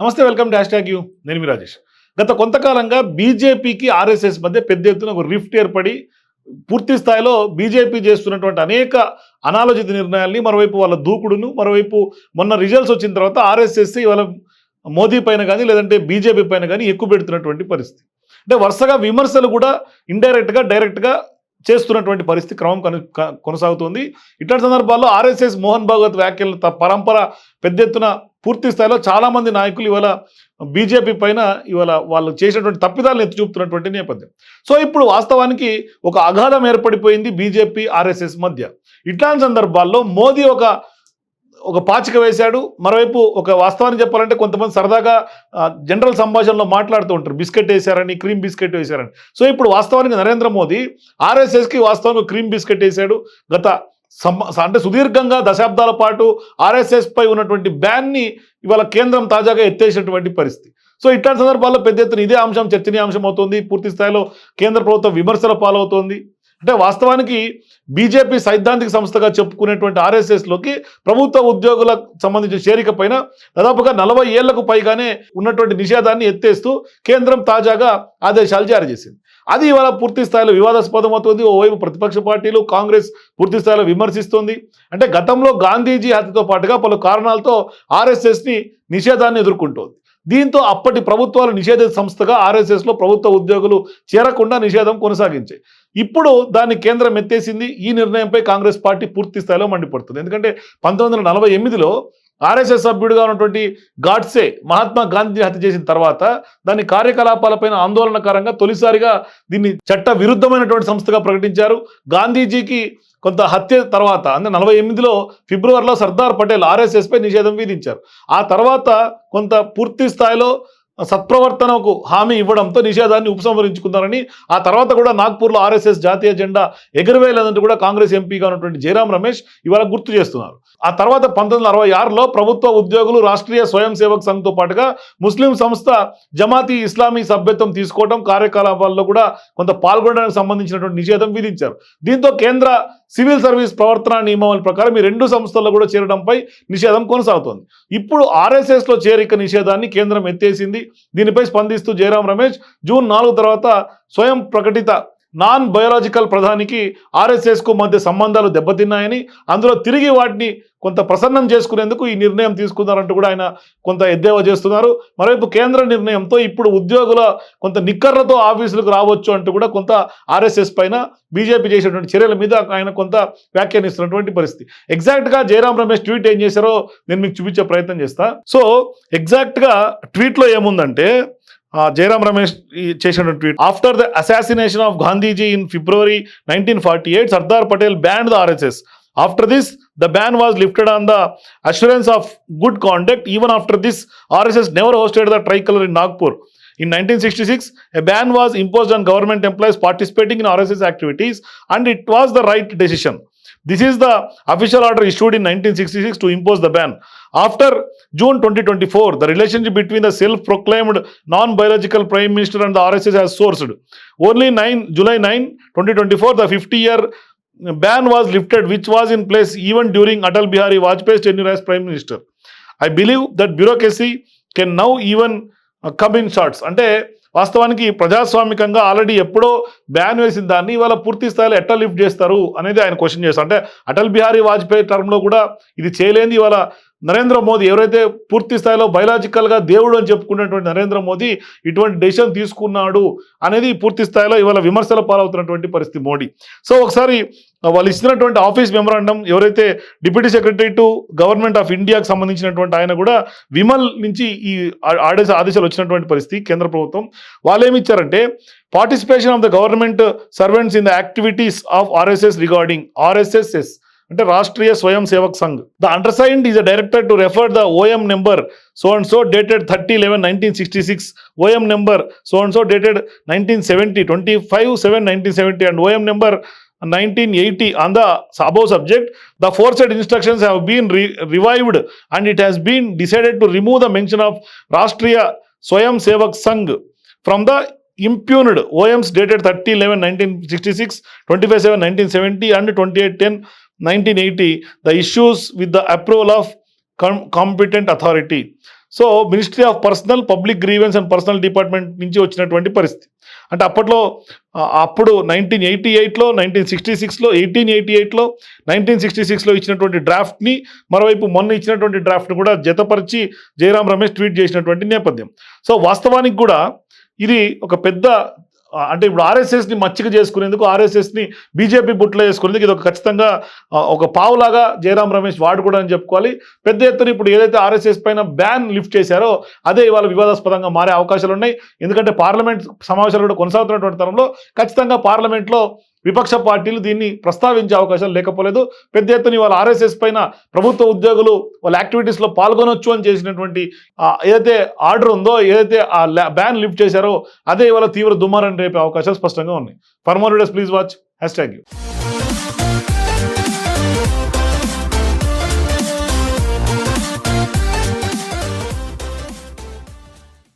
నమస్తే welcome dash tag you నేను మీ రాజేష్. గత కొంతకాలంగా బీజేపీకి ఆర్ఎస్ఎస్ మధ్య పెద్ద ఎత్తున ఒక రిఫ్ట్ ఏర్పడి పూర్తి స్థాయిలో బీజేపీ చేస్తున్నటువంటి అనేక అనాలోచిత నిర్ణయాల్ని మరోవైపు వాళ్ళ దూకుడును మరోవైపు మొన్న రిజల్ట్స్ వచ్చిన తర్వాత ఆర్ఎస్ఎస్ ఇవాళ మోదీ పైన కానీ లేదంటే బీజేపీ పైన కానీ ఎక్కువ పెడుతున్నటువంటి పరిస్థితి. అంటే వరుసగా విమర్శలు కూడా ఇండైరెక్ట్గా డైరెక్ట్గా చేస్తున్నటువంటి పరిస్థితి క్రమం కొన కొనసాగుతుంది. ఇట్లాంటి సందర్భాల్లో ఆర్ఎస్ఎస్ మోహన్ భాగవత్ వ్యాఖ్యల త- పరంపర పెద్ద ఎత్తున పూర్తి స్థాయిలో చాలామంది నాయకులు ఇవాళ బీజేపీ పైన ఇవాళ వాళ్ళు చేసినటువంటి తప్పిదాలను ఎత్తి చూపుతున్నటువంటి నేపథ్యం. సో ఇప్పుడు వాస్తవానికి ఒక అగాధం ఏర్పడిపోయింది బీజేపీ ఆర్ఎస్ఎస్ మధ్య. ఇట్లాంటి సందర్భాల్లో మోదీ ఒక ఒక పాచిక వేశాడు. మరోవైపు ఒక వాస్తవాన్ని చెప్పాలంటే కొంతమంది సరదాగా జనరల్ సంభాషణలో మాట్లాడుతూ ఉంటారు. బిస్కెట్ వేశారని క్రీమ్ బిస్కెట్ వేశారని. సో ఇప్పుడు వాస్తవానికి నరేంద్ర మోదీ ఆర్ఎస్ఎస్కి వాస్తవానికి క్రీమ్ బిస్కెట్ వేశాడు. గత అంటే సుదీర్ఘంగా దశాబ్దాల పాటు ఆర్ఎస్ఎస్ పై ఉన్నటువంటి బ్యాన్ని ఇవాళ కేంద్రం తాజాగా ఎత్తేసినటువంటి పరిస్థితి. సో ఇట్లాంటి సందర్భాల్లో పెద్ద ఎత్తున ఇదే అంశం చర్చనీయాంశం అవుతుంది. పూర్తి స్థాయిలో కేంద్ర ప్రభుత్వం విమర్శల పాలవుతోంది. అంటే వాస్తవానికి బీజేపీ సైద్ధాంతిక సంస్థగా చెప్పుకునేటువంటి ఆర్ఎస్ఎస్లోకి ప్రభుత్వ ఉద్యోగులకు సంబంధించిన చేరిక పైన దాదాపుగా నలభై ఏళ్ళకు పైగానే ఉన్నటువంటి నిషేధాన్ని ఎత్తేస్తూ కేంద్రం తాజాగా ఆదేశాలు జారీ చేసింది. అది ఇవాళ పూర్తి స్థాయిలో వివాదాస్పదం అవుతుంది. ఓవైపు ప్రతిపక్ష పార్టీలు కాంగ్రెస్ పూర్తి స్థాయిలో విమర్శిస్తుంది. అంటే గతంలో గాంధీజీ హత్యతో పాటుగా పలు కారణాలతో ఆర్ఎస్ఎస్ని నిషేధాన్ని ఎదుర్కొంటోంది. దీంతో అప్పటి ప్రభుత్వాలు నిషేధ సంస్థగా ఆర్ఎస్ఎస్లో ప్రభుత్వ ఉద్యోగులు చేరకుండా నిషేధం కొనసాగించాయి. ఇప్పుడు దాన్ని కేంద్రం ఎత్తేసింది ఈ నిర్ణయంపై కాంగ్రెస్ పార్టీ పూర్తి స్థాయిలో మండిపడుతుంది. ఎందుకంటే పంతొమ్మిది వందల నలభై ఎనిమిదిలో ఆర్ఎస్ఎస్ సభ్యుడిగా ఉన్నటువంటి గాడ్సే మహాత్మా గాంధీ హత్య చేసిన తర్వాత దాని కార్యకలాపాలపైన ఆందోళనకరంగా తొలిసారిగా దీన్ని చట్ట విరుద్ధమైనటువంటి సంస్థగా ప్రకటించారు. గాంధీజీకి కొంత హత్య తర్వాత అంటే నలభై ఎనిమిదిలో ఫిబ్రవరిలో సర్దార్ పటేల్ ఆర్ఎస్ఎస్పై నిషేధం విధించారు. ఆ తర్వాత కొంత పూర్తి స్థాయిలో సత్ప్రవర్తనకు హామీ ఇవ్వడంతో నిషేధాన్ని ఉపసంహరించుకున్నారని ఆ తర్వాత కూడా నాగ్పూర్లో ఆర్ఎస్ఎస్ జాతీయ జెండా ఎగురవేయలేదంటూ కూడా కాంగ్రెస్ ఎంపీగా ఉన్నటువంటి జయరాం రమేష్ ఇవాళ గుర్తు చేస్తున్నారు. ఆ తర్వాత పంతొమ్మిది అరవై ఆరులో ప్రభుత్వ ఉద్యోగులు రాష్ట్రీయ స్వయం సేవక్ సంఘ్తో పాటుగా ముస్లిం సంస్థ జమాతీ ఇస్లామీ సభ్యత్వం తీసుకోవడం కార్యకలాపాల్లో కూడా కొంత పాల్గొనడానికి సంబంధించినటువంటి నిషేధం విధించారు. దీంతో కేంద్ర సివిల్ సర్వీస్ ప్రవర్తన నియమావళి ప్రకారం ఈ రెండు సంస్థల్లో కూడా చేరడంపై నిషేధం కొనసాగుతోంది. ఇప్పుడు ఆర్ఎస్ఎస్లో చేరిక నిషేధాన్ని కేంద్రం ఎత్తేసింది. దీనిపై స్పందిస్తూ జయరాం రమేష్ జూన్ నాలుగు తర్వాత స్వయం ప్రకటిత నాన్ బయోలాజికల్ ప్రధానికి ఆర్ఎస్ఎస్కు మధ్య సంబంధాలు దెబ్బతిన్నాయని అందులో తిరిగి వాటిని కొంత ప్రసన్నం చేసుకునేందుకు ఈ నిర్ణయం తీసుకున్నారంటూ కూడా ఆయన కొంత ఎద్దేవా చేస్తున్నారు. మరోవైపు కేంద్ర నిర్ణయంతో ఇప్పుడు ఉద్యోగుల కొంత నిక్కర్లతో ఆఫీసులకు రావచ్చు అంటూ కూడా కొంత ఆర్ఎస్ఎస్ పైన బీజేపీ చేసినటువంటి చర్యల మీద ఆయన కొంత వ్యాఖ్యానిస్తున్నటువంటి పరిస్థితి. ఎగ్జాక్ట్గా జయరాం రమేష్ ట్వీట్ ఏం చేశారో నేను మీకు చూపించే ప్రయత్నం చేస్తా. సో ఎగ్జాక్ట్గా ట్వీట్లో ఏముందంటే జయరాం రమేష్ ఈ చేసిన tweet after the assassination of Gandhiji in February nineteen forty eight Sardar Patel banned the RSS after this the ban was lifted on the assurance of good conduct even after this RSS never hoisted the tricolour in Nagpur In 1966, a ban was imposed on government employees participating in RSS activities, and it was the right decision. This is the official order issued in 1966 to impose the ban. After June 2024, the relationship between the self-proclaimed non-biological prime minister and the RSS has sourced. Only 9 July 9, 2024, the 50-year ban was lifted, which was in place even during Atal Bihari Vajpayee's tenure as prime minister. I believe that bureaucracy can now even come in shorts అంటే వాస్తవానికి ప్రజాస్వామికంగా already ఎప్పుడో ban వేసిన దాన్ని ఇవాళ పూర్తి స్థాయిలో ఎట్లా lift చేస్తారు అనేది ఆయన క్వశ్చన్ చేస్తారు. అంటే అటల్ బిహారీ వాజ్పేయి టర్మ్లో కూడా ఇది చేయలేని ఇవాళ నరేంద్ర మోదీ ఎవరైతే పూర్తి స్థాయిలో బయలాజికల్గా దేవుడు అని చెప్పుకున్నటువంటి నరేంద్ర మోదీ ఇటువంటి డెసిషన్ తీసుకున్నాడు అనేది పూర్తి స్థాయిలో ఇవాళ విమర్శల పాలవుతున్నటువంటి పరిస్థితి మోడీ. సో ఒకసారి వాళ్ళు ఇచ్చినటువంటి ఆఫీస్ మెమరాండం ఎవరైతే deputy secretary to government of ఇండియాకి సంబంధించినటువంటి ఆయన కూడా విమల్ నుంచి ఈ ఆ- ఆదేశ ఆదేశాలు వచ్చినటువంటి పరిస్థితి కేంద్ర ప్రభుత్వం. వాళ్ళు ఏమి ఇచ్చారంటే participation of the government servants in the activities of RSS regarding RSSS అంటే Rashtriya Swayam Sevak Sangh the undersigned is director to refer the OM number so and so dated thirty eleven nineteen sixty six OM number so and so dated nineteen seventy twenty five seven nineteen seventy and OM number 1980 on the above subject, the aforesaid instructions have been re- revived and it has been decided to remove the mention of Rashtriya Swayam Sevak Sangh from the impugned OMs dated 30 11 1966, 25 7 1970, and 28 10 1980, the issues with the approval of com- competent authority. So ministry of personnel public grievance and personnel department నుంచి వచ్చినటువంటి పరిస్థితి. అంటే అప్పట్లో అప్పుడు nineteen eighty ఎయిట్లో nineteen sixty సిక్స్లో eighteen eighty ఎయిట్లో nineteen sixty సిక్స్లో ఇచ్చినటువంటి డ్రాఫ్ట్ని మరోవైపు మొన్న ఇచ్చినటువంటి డ్రాఫ్ట్ని కూడా జతపరిచి జయరాం రమేష్ ట్వీట్ చేసినటువంటి నేపథ్యం. సో వాస్తవానికి కూడా ఇది ఒక పెద్ద అంటే ఇప్పుడు ఆర్ఎస్ఎస్ని మచ్చిక చేసుకునేందుకు ఆర్ఎస్ఎస్ని బీజేపీ బుట్లో వేసుకునేందుకు ఇది ఒక ఖచ్చితంగా ఒక పావులాగా జయరాం రమేష్ వాడుకోవడం అని చెప్పుకోవాలి. పెద్ద ఎత్తున ఇప్పుడు ఏదైతే ఆర్ఎస్ఎస్ పైన బ్యాన్ లిఫ్ట్ చేశారో అదే ఇవాళ వివాదాస్పదంగా మారే అవకాశాలు ఉన్నాయి ఎందుకంటే పార్లమెంట్ సమావేశాలు కూడా కొనసాగుతున్నటువంటి తరంలో ఖచ్చితంగా పార్లమెంట్లో విపక్ష పార్టీలు దీన్ని ప్రస్తావించే అవకాశాలు లేకపోలేదు. పెద్ద ఎత్తున ఇవాళ ఆర్ఎస్ఎస్ పైన ప్రభుత్వ ఉద్యోగులు వాళ్ళ యాక్టివిటీస్లో పాల్గొనొచ్చు అని చేసినటువంటి ఏదైతే ఆర్డర్ ఉందో ఏదైతే ఆ బ్యాన్ లిఫ్ట్ చేశారో అదే ఇవాళ తీవ్ర దుమారం రేపే అవకాశాలు స్పష్టంగా ఉన్నాయి. For more please watch. Hashtag you.